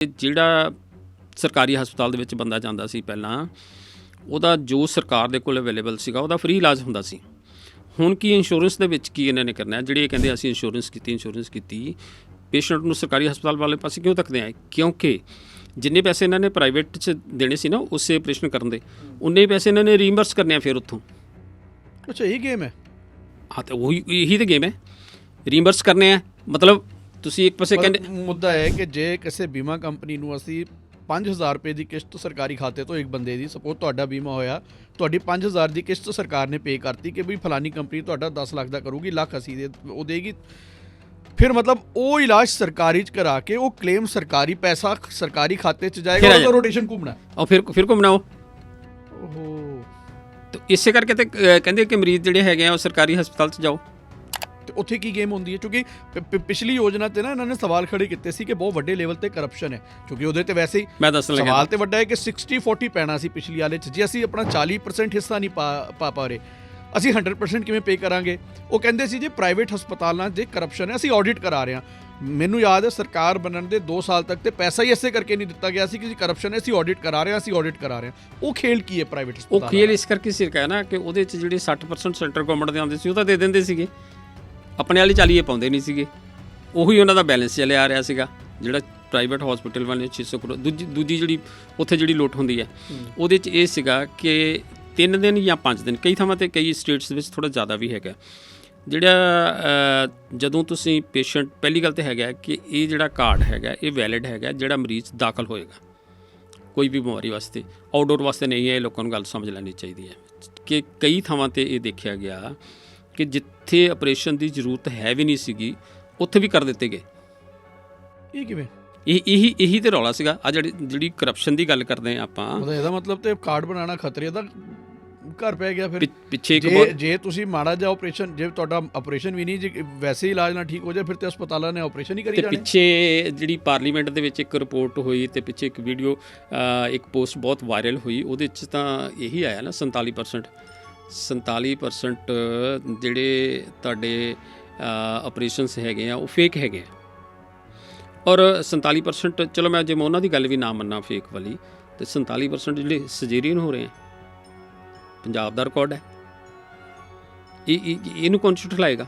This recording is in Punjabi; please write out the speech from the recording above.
ਜਿਹੜਾ ਸਰਕਾਰੀ ਹਸਪਤਾਲ ਦੇ ਵਿੱਚ ਬੰਦਾ ਜਾਂਦਾ ਸੀ ਪਹਿਲਾਂ ਉਹਦਾ ਜੋ ਸਰਕਾਰ ਦੇ ਕੋਲ ਅਵੇਲੇਬਲ ਸੀਗਾ ਉਹਦਾ ਫ੍ਰੀ ਇਲਾਜ ਹੁੰਦਾ ਸੀ। ਹੁਣ ਕੀ ਇੰਸ਼ੋਰੈਂਸ ਦੇ ਵਿੱਚ ਕੀ ਇਹਨਾਂ ਨੇ ਕਰਨਾ? ਜਿਹੜੇ ਇਹ ਕਹਿੰਦੇ ਅਸੀਂ ਇੰਸ਼ੋਰੈਂਸ ਕੀਤੀ ਇੰਸ਼ੋਰੈਂਸ ਕੀਤੀ ਪੇਸ਼ੈਂਟ ਨੂੰ ਸਰਕਾਰੀ ਹਸਪਤਾਲ ਵਾਲੇ ਪਾਸੇ ਕਿਉਂ ਤੱਕਦੇ ਆ? ਕਿਉਂਕਿ ਜਿੰਨੇ ਪੈਸੇ ਇਹਨਾਂ ਨੇ ਪ੍ਰਾਈਵੇਟ 'ਚ ਦੇਣੇ ਸੀ ਨਾ ਉਸੇ ਆਪਰੇਸ਼ਨ ਕਰਨ ਦੇ। ਉਨੇ ਪੈਸੇ ਇਹਨਾਂ ਨੇ ਰੀਇੰਬਰਸ ਕਰਨੇ ਆ ਫਿਰ ਉੱਥੋਂ। ਅੱਛਾ ਇਹ ਗੇਮ ਹੈ। ਹਾਂ ਤੇ ਉਹੀ ਇਹੀ ਤੇ ਗੇਮ ਹੈ। ਰੀਇੰਬਰਸ ਕਰਨੇ ਆ। ਮਤਲਬ ਤੁਸੀਂ ਇੱਕ ਪਾਸੇ ਕਹਿੰਦੇ ਮੁੱਦਾ ਹੈ ਕਿ ਜੇ ਕਿਸੇ ਬੀਮਾ ਕੰਪਨੀ ਨੂੰ ਅਸੀਂ 5000 ਰੁਪਏ ਦੀ ਕਿਸ਼ਤ ਸਰਕਾਰੀ ਖਾਤੇ ਤੋਂ ਇੱਕ ਬੰਦੇ ਦੀ ਸਪੋਜ਼ ਤੁਹਾਡਾ ਬੀਮਾ ਹੋਇਆ ਤੁਹਾਡੀ 5000 ਦੀ ਕਿਸ਼ਤ ਸਰਕਾਰ ਨੇ ਪੇ ਕਰਤੀ ਕਿ ਵੀ ਫਲਾਨੀ ਕੰਪਨੀ ਤੁਹਾਡਾ 10 ਲੱਖ ਦਾ ਕਰੂਗੀ ਲੱਖ ਅਸੀਂ ਦੇ ਉਹ ਦੇਗੀ। ਫਿਰ ਮਤਲਬ ਉਹ ਇਲਾਜ ਸਰਕਾਰੀ ਚ ਕਰਾ ਕੇ ਉਹ ਕਲੇਮ ਸਰਕਾਰੀ ਪੈਸਾ ਸਰਕਾਰੀ ਖਾਤੇ ਚ ਜਾਏਗਾ ਜਾ- ਰੋਟੇਸ਼ਨ ਘੁੰਮਣਾ। ਉਹ ਫਿਰ ਫਿਰ ਘੁੰਮਣਾ ਉਹ। ਓਹੋ। ਤੇ ਇਸੇ ਕਰਕੇ ਤੇ ਕਹਿੰਦੇ ਕਿ ਮਰੀਜ਼ ਜਿਹੜੇ ਹੈਗੇ ਆ ਉਹ ਸਰਕਾਰੀ ਹਸਪਤਾਲ 'ਚ ਜਾਓ। ਉੱਥੇ ਕੀ ਗੇਮ ਹੁੰਦੀ ਹੈ? ਕਿਉਂਕਿ ਪਿਛਲੀ ਯੋਜਨਾ ਤੇ ਨਾ ਇਹਨਾਂ ਨੇ ਸਵਾਲ ਖੜੇ ਕੀਤੇ ਸੀ ਕਿ ਬਹੁਤ ਵੱਡੇ ਲੈਵਲ ਤੇ ਕਰਪਸ਼ਨ ਹੈ। ਕਿਉਂਕਿ ਉਹਦੇ ਤੇ ਵੈਸੇ ਹੀ ਸਵਾਲ ਤੇ ਵੱਡਾ ਹੈ ਕਿ 60 40 ਪੈਣਾ ਸੀ ਪਿਛਲੀ ਵਾਲੇ ਚ। ਜੇ ਅਸੀਂ ਆਪਣਾ 40% ਹਿੱਸਾ ਨਹੀਂ ਪਾ ਪਾ ਰਹੇ ਅਸੀਂ 100% ਕਿਵੇਂ ਪੇ ਕਰਾਂਗੇ? ਉਹ ਕਹਿੰਦੇ ਸੀ ਜੇ ਪ੍ਰਾਈਵੇਟ ਹਸਪਤਾਲਾਂ 'ਚ ਕਰਪਸ਼ਨ ਹੈ ਅਸੀਂ ਆਡਿਟ ਕਰਾ ਰਹੇ ਹਾਂ। ਮੈਨੂੰ ਯਾਦ ਹੈ ਸਰਕਾਰ ਬਣਨ ਦੇ 2 ਸਾਲ ਤੱਕ ਤੇ ਪੈਸਾ ਹੀ ਇਸੇ ਕਰਕੇ ਨਹੀਂ ਦਿੱਤਾ ਗਿਆ ਸੀ ਕਿ ਜੀ ਕਰਪਸ਼ਨ ਹੈ ਅਸੀਂ ਆਡਿਟ ਕਰਾ ਰਹੇ ਹਾਂ ਅਸੀਂ ਆਡਿਟ ਕਰਾ ਰਹੇ ਹਾਂ। ਉਹ ਖੇਲ ਕੀ ਹੈ ਪ੍ਰਾਈਵੇਟ ਉਹ ਹਸਪਤਾਲਾਂ ਖੇਲ ਇਸ ਕਰਕੇ ਸਿਰਕਾ ਨਾ ਕਿ ਉਹਦੇ 'ਚ ਜਿਹੜੇ 60% ਸੈਂਟਰ ਗਵਰਨਮੈਂਟ ਦੇ ਆਉਂਦੇ ਸੀ ਉਹ ਤਾਂ ਦੇ ਦਿੰਦੇ ਸੀਗੇ। ਆਪਣੇ ਵਾਲੀ ਚਾਲੀਏ ਪਾਉਂਦੇ ਨਹੀਂ ਸੀਗੇ। ਉਹੀ ਉਹਨਾਂ ਦਾ ਬੈਲੈਂਸ ਚੱਲਿਆ ਆ ਰਿਹਾ ਸੀਗਾ ਜਿਹੜਾ ਪ੍ਰਾਈਵੇਟ ਹਸਪੀਟਲ ਵਾਲੇ 600 ਕਰੋੜ ਦੂਜੀ ਦੂਜੀ ਜਿਹੜੀ ਉੱਥੇ ਜਿਹੜੀ ਲੁੱਟ ਹੁੰਦੀ ਹੈ ਉਹਦੇ 'ਚ ਇਹ ਸੀਗਾ ਕਿ 3 ਦਿਨ ਜਾਂ 5 ਦਿਨ ਕਈ ਥਾਵਾਂ ਤੇ ਕਈ ਸਟੇਟਸ ਵਿੱਚ ਥੋੜਾ ਜ਼ਿਆਦਾ ਵੀ ਹੈਗਾ। ਜਿਹੜਾ ਜਦੋਂ ਤੁਸੀਂ ਪੇਸ਼ੈਂਟ ਪਹਿਲੀ ਗੱਲ ਤੇ ਹੈਗਾ ਕਿ ਇਹ ਜਿਹੜਾ ਕਾਰਡ ਹੈਗਾ ਇਹ ਵੈਲਿਡ ਹੈਗਾ ਜਿਹੜਾ ਮਰੀਜ਼ ਦਾਖਲ ਹੋਏਗਾ। ਕੋਈ ਵੀ ਬਿਮਾਰੀ ਵਾਸਤੇ ਆਊਟਡੋਰ ਵਾਸਤੇ ਨਹੀਂ ਹੈ ਇਹ ਲੋਕਾਂ ਨੂੰ ਗੱਲ ਸਮਝ ਲੈਣੀ ਚਾਹੀਦੀ ਹੈ। ਕਿ ਕਈ ਥਾਵਾਂ ਤੇ ਇਹ ਦੇਖਿਆ ਗਿਆ ਕਿ ਜਿੱਥੇ ਆਪਰੇਸ਼ਨ ਦੀ ਜ਼ਰੂਰਤ ਹੈ ਵੀ ਨਹੀਂ ਸੀਗੀ ਉੱਥੇ ਵੀ ਕਰ ਦਿੱਤੇ ਗਏ। ਇਹ ਕਿਵੇਂ? ਇਹ ਇਹੀ ਇਹੀ ਤੇ ਰੌਲਾ ਸੀਗਾ। ਆ ਜਿਹੜੀ ਜਿਹੜੀ ਕਰਪਸ਼ਨ ਦੀ ਗੱਲ ਕਰਦੇ ਆ ਆਪਾਂ। ਉਹਦਾ ਇਹਦਾ ਮਤਲਬ ਤੇ ਕਾਰਡ ਬਣਾਉਣਾ ਖਤਰੇ ਦਾ ਘਰ ਪੈ ਗਿਆ ਫਿਰ। ਪਿ- ਪਿੱਛੇ ਇੱਕ ਜੇ ਬਹੁਤ ਜੇ ਤੁਸੀਂ ਮਾੜਾ ਜਿਹਾ ਆਪਰੇਸ਼ਨ ਜੇ ਤੁਹਾਡਾ ਆਪਰੇਸ਼ਨ ਵੀ ਨਹੀਂ ਜੇ ਵੈਸੇ ਹੀ ਇਲਾਜ ਨਾਲ ਠੀਕ ਹੋ ਜਾਏ ਫਿਰ ਤੇ ਹਸਪਤਾਲਾਂ ਨੇ ਆਪਰੇਸ਼ਨ ਹੀ ਕਰੀ ਤੇ ਜਾਣੇ। ਪਿੱਛੇ ਜਿਹੜੀ ਪਾਰਲੀਮੈਂਟ ਦੇ ਵਿੱਚ ਇੱਕ ਰਿਪੋਰਟ ਹੋਈ ਤੇ ਪਿੱਛੇ ਇੱਕ ਵੀਡੀਓ ਇੱਕ ਪੋਸਟ ਬਹੁਤ ਵਾਇਰਲ ਹੋਈ ਉਹਦੇ ਵਿੱਚ ਤਾਂ ਇਹੀ ਆਇਆ ਨਾ 47% 47% ਜਿਹੜੇ ਤੁਹਾਡੇ ਆਪਰੇਸ਼ਨਸ ਹੈਗੇ ਆ, ਉਹ ਫੇਕ ਹੈਗੇ ਆ। ਔਰ 47% ਚਲੋ ਮੈਂ ਜੇ ਮੈਂ ਉਹਨਾਂ ਦੀ ਗੱਲ ਵੀ ਨਾ ਮੰਨਾਂ ਫੇਕ ਵਾਲੀ, ਤੇ 47% ਜਿਹੜੇ ਸਜੇਰੀਅਨ ਹੋ ਰਹੇ ਆ, ਪੰਜਾਬ ਦਾ ਰਿਕਾਰਡ ਹੈ। ਇਹ, ਇਹ- ਇਹਨੂੰ ਕੌਣ ਝੁਠਲਾਏਗਾ?